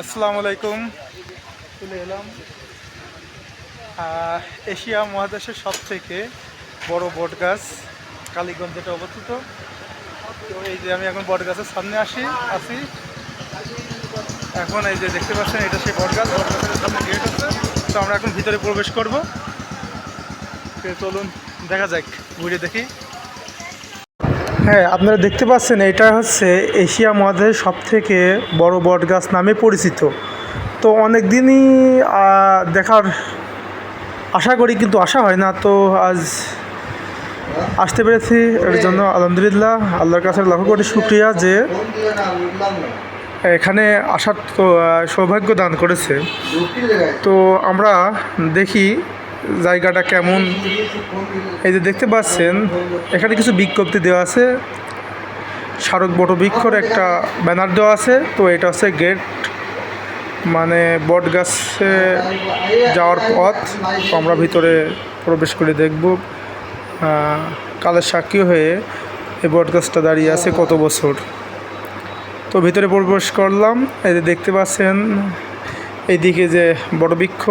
আসসালামু আলাইকুম। চলে এলাম। এশিয়া মহাদেশের সব থেকে বড় বট গাছ, কালীগঞ্জ যেটা অবস্থিত। তো এই যে আমি এখন বট গাছের সামনে আসি আসি এখন এই যে দেখতে পাচ্ছেন, এটা সেই বট গাছ, বট গাছের সামনে গেট আছে। তো আমরা এখন ভিতরে প্রবেশ করব। চলুন, দেখা যাক, ঘুরে দেখি। হ্যাঁ আপনারা দেখতে পাচ্ছেন, এটা হচ্ছে এশিয়া মহাদেশের সব থেকে বড় বট গাছ নামে পরিচিত। তো অনেক দিনই দেখার আশা করি কিন্তু আশা হয় না, তো আজ আসতে পেরেছি। এর জন্য আলহামদুলিল্লাহ, আল্লাহর কাছে লাখ কোটি শুক্রিয়া যে এখানে আসার তো সৌভাগ্য দান করেছে। তো আমরা দেখি জায়গাটা কেমন? এই যে দেখতে পাচ্ছেন, এখানে কিছু বিজ্ঞপ্তি দেওয়া আছে। স্মারক বট বৃক্ষর একটা ব্যানার দেওয়া আছে। তো এটা হচ্ছে গেট মানে বট গাছে যাওয়ার পথ। আমরা ভিতরে প্রবেশ করে দেখব। কালের সাক্ষী হয়ে এই বট গাছটা দাঁড়িয়ে আছে কত বছর। তো ভিতরে প্রবেশ করলাম। এই যে দেখতে পাচ্ছেন, এইদিকে যে বটবৃক্ষ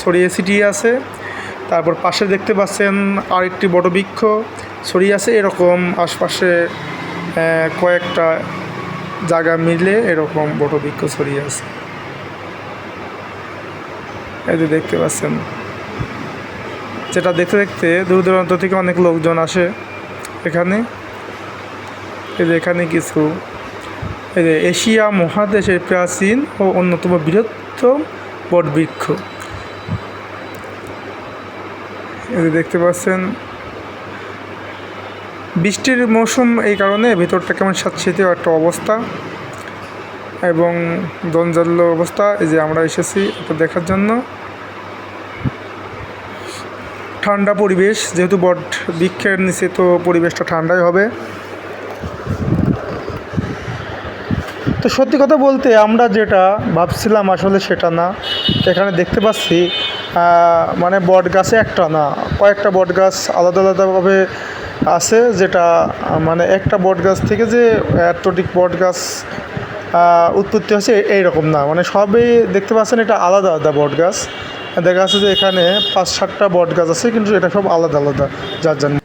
ছড়িয়ে ছিটিয়ে আছে। তারপর পাশে দেখতে পাচ্ছেন আরেকটি বড় বৃক্ষ। ছড়িয়ে আছে, এরকম আশপাশে কয়েকটা জায়গা মিলে এরকম বড় বৃক্ষ ছড়িয়ে আছে। এই যে দেখতে পাচ্ছেন, যেটা দেখতে দেখতে দূর দূরান্ত থেকে অনেক লোকজন আসে এখানে। এই যে এখানে কিছু, এই যে এশিয়া মহাদেশের প্রাচীন ও অন্যতম বৃহত্তম বটবৃক্ষ দেখতে পাচ্ছেন, বৃষ্টির মৌসুম এই কারণে ভেতরটা কেমন স্যাঁতস্যাঁতে একটা অবস্থা এবং জঞ্জাল্য অবস্থা। এই যে আমরা এসেছি এটা দেখার জন্য। ঠান্ডা পরিবেশ, যেহেতু বট বৃক্ষের নিচে তো পরিবেশটা ঠান্ডাই হবে। তো সত্যি কথা বলতে আমরা যেটা ভাবছিলাম আসলে সেটা না। এখানে দেখতে পাচ্ছি মানে বট গাছে একটা না, কয়েকটা বট গাছ আলাদা আলাদাভাবে আছে যেটা মানে একটা বট গাছ থেকে যে এতটিক বট গাছ উৎপত্তি হচ্ছে এইরকম না। মানে সবই দেখতে পাচ্ছেন এটা আলাদা আলাদা বট গাছ। দেখা যাচ্ছে যে এখানে পাঁচ সাতটা বট গাছ আছে, কিন্তু এটা সব আলাদা আলাদা, যার জন্য